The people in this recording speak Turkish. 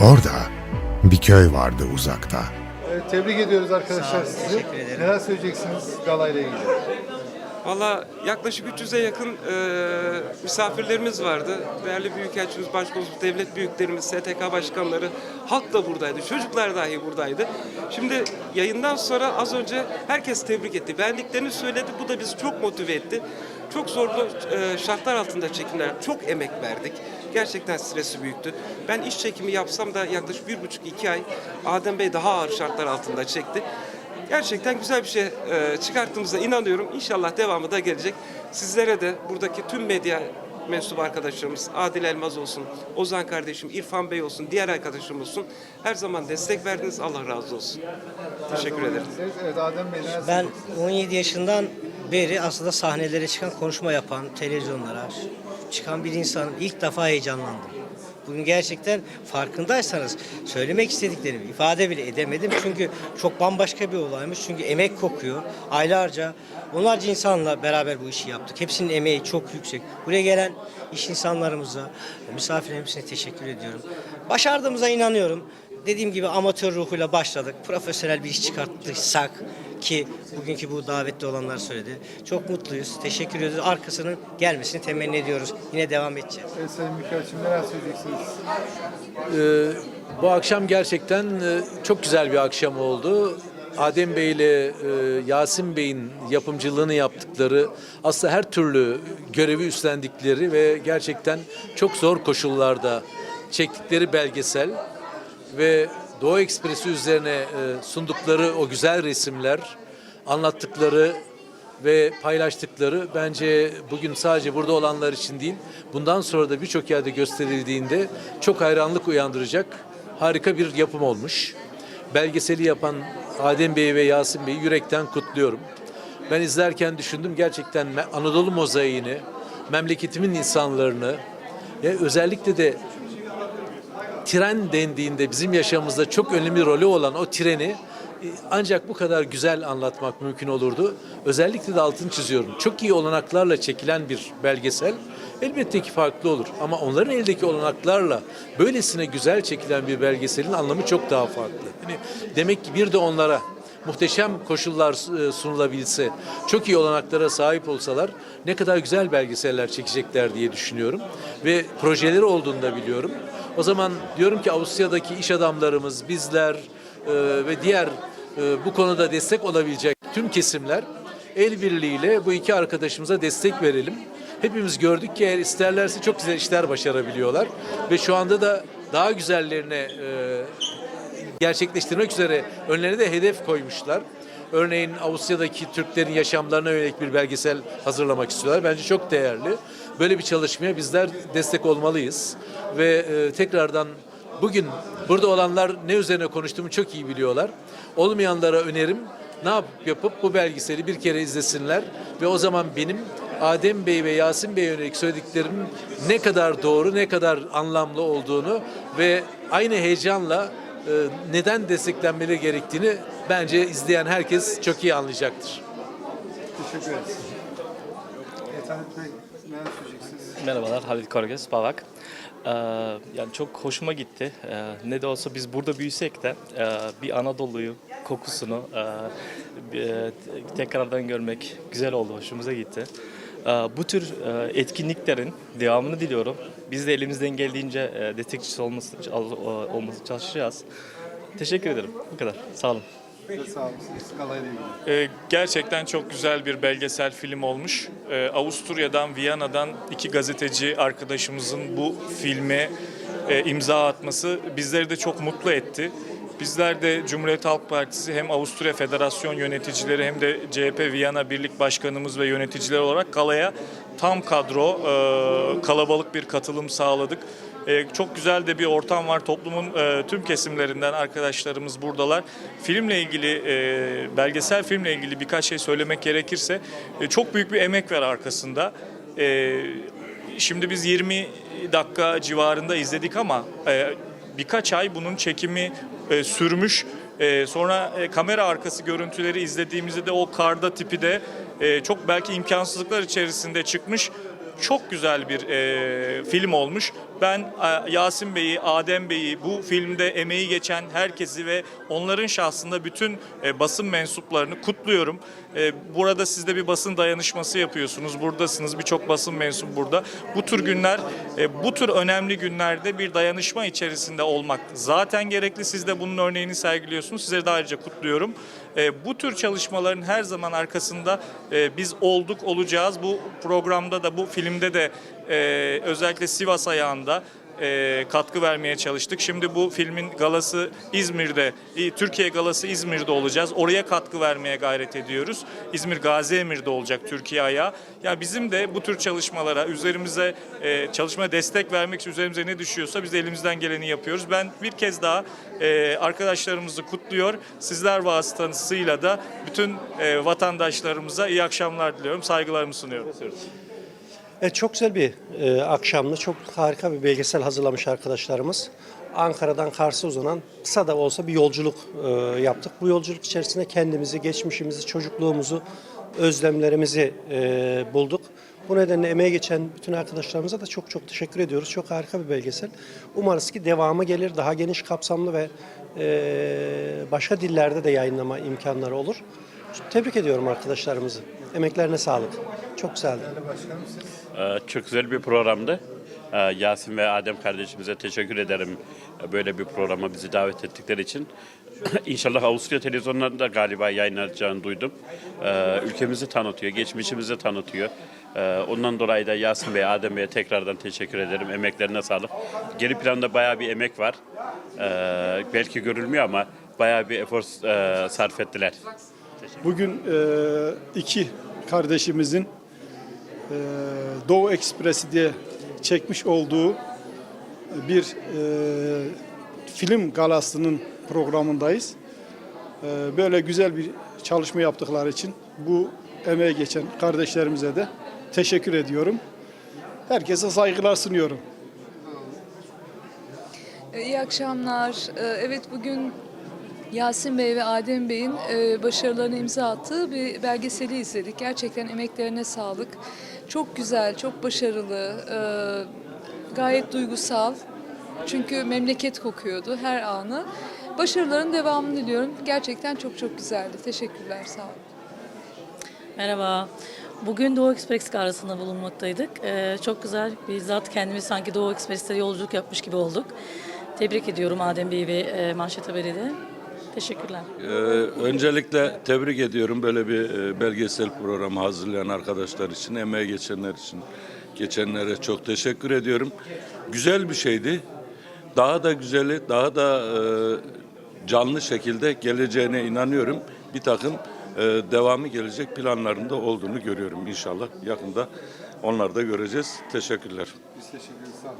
Orada bir köy vardı uzakta. Evet, tebrik ediyoruz arkadaşlar Sağ olun, sizi. teşekkür ederim. Neler söyleyeceksiniz galayla ilgili? Valla yaklaşık 300'e yakın e, misafirlerimiz vardı. Değerli Büyükelçimiz, Başkonsolosumuz, devlet büyüklerimiz, STK başkanları, halk da buradaydı, çocuklar dahi buradaydı. Şimdi yayından sonra az önce herkes tebrik etti. Beğendiklerini söyledi, bu da bizi çok motive etti. Çok zorlu e, şartlar altında çekimler, çok emek verdik. Gerçekten stresi büyüktü. Ben iş çekimi yapsam da yaklaşık bir buçuk iki ay Adem Bey daha ağır şartlar altında çekti. Gerçekten güzel bir şey e, çıkarttığımıza inanıyorum. İnşallah devamı da gelecek. Sizlere de buradaki tüm medya mensup arkadaşlarımız, Adil Elmaz olsun, Ozan kardeşim, İrfan Bey olsun, diğer arkadaşım olsun. Her zaman destek verdiniz. Allah razı olsun. Teşekkür ederim. Evet Adem Bey neler Ben söyleyeceksiniz? 17 yaşından beri aslında sahnelere çıkan, konuşma yapan, televizyonlara çıkan bir insanım. İlk defa heyecanlandım. Bugün gerçekten farkındaysanız söylemek istediklerimi ifade bile edemedim. Çünkü çok bambaşka bir olaymış. Çünkü emek kokuyor. Aylarca, onlarca insanla beraber bu işi yaptık. Hepsinin emeği çok yüksek. Buraya gelen iş insanlarımıza, misafirlerimize teşekkür ediyorum. Başardığımıza inanıyorum. Dediğim gibi amatör ruhuyla başladık. Profesyonel bir iş çıkarttıysak ki bugünkü bu davetli olanlar söyledi. Çok mutluyuz. Teşekkür ediyoruz. Arkasının gelmesini temenni ediyoruz. Yine devam edeceğiz. Evet, Sayın Büyükelçim neler söyleyeceksiniz? Ee, bu akşam gerçekten e, çok güzel bir akşam oldu. Adem Bey ile e, Yasin Bey'in yapımcılığını yaptıkları, aslında her türlü görevi üstlendikleri ve gerçekten çok zor koşullarda çektikleri belgesel ve Doğu Ekspresi üzerine e, sundukları o güzel resimler, anlattıkları ve paylaştıkları bence bugün sadece burada olanlar için değil, bundan sonra da birçok yerde gösterildiğinde çok hayranlık uyandıracak harika bir yapım olmuş. Belgeseli yapan Adem Bey ve Yasin Bey'i yürekten kutluyorum. Ben izlerken düşündüm gerçekten Anadolu mozaiğini, memleketimin insanlarını, ya özellikle de tren dendiğinde bizim yaşamımızda çok önemli rolü olan o treni e, ancak bu kadar güzel anlatmak mümkün olurdu. Özellikle de altını çiziyorum. Çok iyi olanaklarla çekilen bir belgesel elbette ki farklı olur. Ama onların eldeki olanaklarla böylesine güzel çekilen bir belgeselin anlamı çok daha farklı. Yani demek ki bir de onlara muhteşem koşullar e, sunulabilse, çok iyi olanaklara sahip olsalar ne kadar güzel belgeseller çekecekler diye düşünüyorum. Ve projeleri olduğunu da biliyorum. O zaman diyorum ki Avusturya'daki iş adamlarımız, bizler e, ve diğer e, bu konuda destek olabilecek tüm kesimler el birliğiyle bu iki arkadaşımıza destek verelim. Hepimiz gördük ki eğer isterlerse çok güzel işler başarabiliyorlar ve şu anda da daha güzellerine e, gerçekleştirmek üzere önlerine de hedef koymuşlar. Örneğin Avusturya'daki Türklerin yaşamlarına yönelik bir belgesel hazırlamak istiyorlar. Bence çok değerli. Böyle bir çalışmaya bizler destek olmalıyız. Ve e, tekrardan bugün burada olanlar ne üzerine konuştuğumu çok iyi biliyorlar. Olmayanlara önerim ne yapıp yapıp bu belgeseli bir kere izlesinler ve o zaman benim Adem Bey ve Yasin Bey yönelik söylediklerimin ne kadar doğru, ne kadar anlamlı olduğunu ve aynı heyecanla e, neden desteklenmeleri gerektiğini bence izleyen herkes çok iyi anlayacaktır. Teşekkür ederiz. Bey Merhabalar, Halit Korges, Bavak. Ee, yani çok hoşuma gitti. Ee, ne de olsa biz burada büyüsek de e, bir Anadolu'yu, kokusunu e, e, tekrardan görmek güzel oldu, hoşumuza gitti. Ee, bu tür etkinliklerin devamını diliyorum. Biz de elimizden geldiğince e, destekçisi olması, olması çalışacağız. Teşekkür ederim. Bu kadar. Sağ olun. Size sağ olun. Siz galayla ilgili. Ee, gerçekten çok güzel bir belgesel film olmuş. Ee, Avusturya'dan, Viyana'dan iki gazeteci arkadaşımızın bu filme e, imza atması bizleri de çok mutlu etti. Bizler de Cumhuriyet Halk Partisi hem Avusturya Federasyon yöneticileri hem de CHP Viyana Birlik Başkanımız ve yöneticiler olarak galaya tam kadro, e, kalabalık bir katılım sağladık. Ee, çok güzel de bir ortam var. Toplumun e, tüm kesimlerinden arkadaşlarımız buradalar. Filmle ilgili, e, belgesel filmle ilgili birkaç şey söylemek gerekirse e, çok büyük bir emek var arkasında. E, şimdi biz 20 dakika civarında izledik ama e, birkaç ay bunun çekimi e, sürmüş. E, sonra e, kamera arkası görüntüleri izlediğimizde de o karda tipi de e, çok belki imkansızlıklar içerisinde çıkmış. Çok güzel bir e, film olmuş. Ben e, Yasin Bey'i, Adem Bey'i, bu filmde emeği geçen herkesi ve onların şahsında bütün e, basın mensuplarını kutluyorum. E, Burada siz de bir basın dayanışması yapıyorsunuz. Buradasınız. Birçok basın mensubu burada. Bu tür günler, bu tür önemli günlerde bir dayanışma içerisinde olmak zaten gerekli. Siz de bunun örneğini sergiliyorsunuz. Sizleri de ayrıca kutluyorum. Bu tür çalışmaların her zaman arkasında biz olduk, olacağız. Bu programda da, bu filmde de özellikle Sivas ayağında e, katkı vermeye çalıştık. Şimdi bu filmin galası İzmir'de, İ- Türkiye galası İzmir'de olacağız. Oraya katkı vermeye gayret ediyoruz. İzmir Gazi Emir'de olacak Türkiye ayağı. Ya bizim de bu tür çalışmalara, üzerimize e, çalışmaya destek vermek için üzerimize ne düşüyorsa biz de elimizden geleni yapıyoruz. Ben bir kez daha e, arkadaşlarımızı kutluyor. Sizler vasıtasıyla da bütün e, vatandaşlarımıza iyi akşamlar diliyorum. Saygılarımı sunuyorum. Evet, çok güzel bir e, akşamdı. Çok harika bir belgesel hazırlamış arkadaşlarımız. Ankara'dan Kars'a uzanan kısa da olsa bir yolculuk e, yaptık. Bu yolculuk içerisinde kendimizi, geçmişimizi, çocukluğumuzu, özlemlerimizi e, bulduk. Bu nedenle emeğe geçen bütün arkadaşlarımıza da çok çok teşekkür ediyoruz. Çok harika bir belgesel. Umarız ki devamı gelir, daha geniş kapsamlı ve e, başka dillerde de yayınlama imkanları olur. Tebrik ediyorum arkadaşlarımızı. Emeklerine sağlık. Çok güzeldi. Ee, Çok güzel bir programdı. Ee, Yasin ve Adem kardeşimize teşekkür ederim e, böyle bir programa bizi davet ettikleri için. İnşallah Avusturya televizyonlarında galiba yayınlanacağını duydum. Ee, Ülkemizi tanıtıyor, geçmişimizi tanıtıyor. Ee, Ondan dolayı da Yasin Bey, Adem Bey'e tekrardan teşekkür ederim. Emeklerine sağlık. Geri planda bayağı bir emek var. Ee, Belki görülmüyor ama bayağı bir efor e, sarf ettiler. Bugün e, iki kardeşimizin e, Doğu Ekspresi diye çekmiş olduğu bir e, film galasının programındayız. E, böyle güzel bir çalışma yaptıkları için bu emeğe geçen kardeşlerimize de teşekkür ediyorum. Herkese saygılar sunuyorum. E, İyi akşamlar. E, Evet bugün Yasin Bey ve Adem Bey'in e, başarılarına imza attığı bir belgeseli izledik. Gerçekten emeklerine sağlık. Çok güzel, çok başarılı, e, gayet duygusal. Çünkü memleket kokuyordu her anı. Başarıların devamını diliyorum. Gerçekten çok çok güzeldi. Teşekkürler, sağ olun. Merhaba. Bugün Doğu Ekspres arasında bulunmaktaydık. Ee, çok güzel. Bizzat kendimiz sanki Doğu Ekspres'te yolculuk yapmış gibi olduk. Tebrik ediyorum Adem Bey ve e, Manşet Haberi de. Teşekkürler. Ee, öncelikle tebrik ediyorum böyle bir e, belgesel programı hazırlayan arkadaşlar için, emeğe geçenler için. Geçenlere çok teşekkür ediyorum. Güzel bir şeydi. Daha da güzeli, daha da e, canlı şekilde geleceğine inanıyorum. Bir takım e, devamı gelecek planlarında olduğunu görüyorum inşallah. Yakında onları da göreceğiz. Teşekkürler. Biz teşekkür ederiz. Sağ olun.